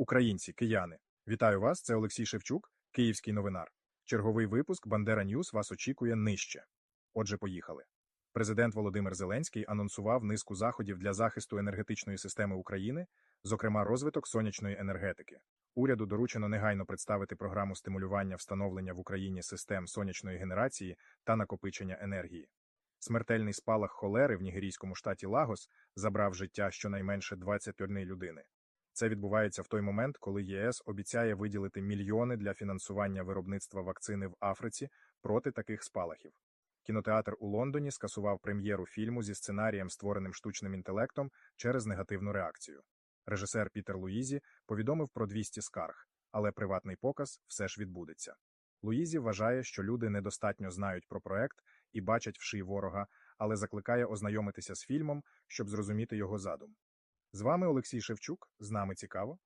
Українці, кияни, вітаю вас. Це Олексій Шевчук, Київський новинар. Черговий випуск Бандера Ньюс вас очікує нижче. Отже, поїхали. Президент Володимир Зеленський анонсував низку заходів для захисту енергетичної системи України, зокрема розвиток сонячної енергетики. Уряду доручено негайно представити програму стимулювання встановлення в Україні систем сонячної генерації та накопичення енергії. Смертельний спалах холери в нігерійському штаті Лагос забрав життя щонайменше 21 людини. Це відбувається в той момент, коли ЄС обіцяє виділити мільйони для фінансування виробництва вакцини в Африці проти таких спалахів. Кінотеатр у Лондоні скасував прем'єру фільму зі сценарієм, створеним штучним інтелектом, через негативну реакцію. Режисер Пітер Луїзі повідомив про 200 скарг, але приватний показ все ж відбудеться. Луїзі вважає, що люди недостатньо знають про проект і бачать вший ворога, але закликає ознайомитися з фільмом, щоб зрозуміти його задум. З вами Олексій Шевчук. З нами цікаво.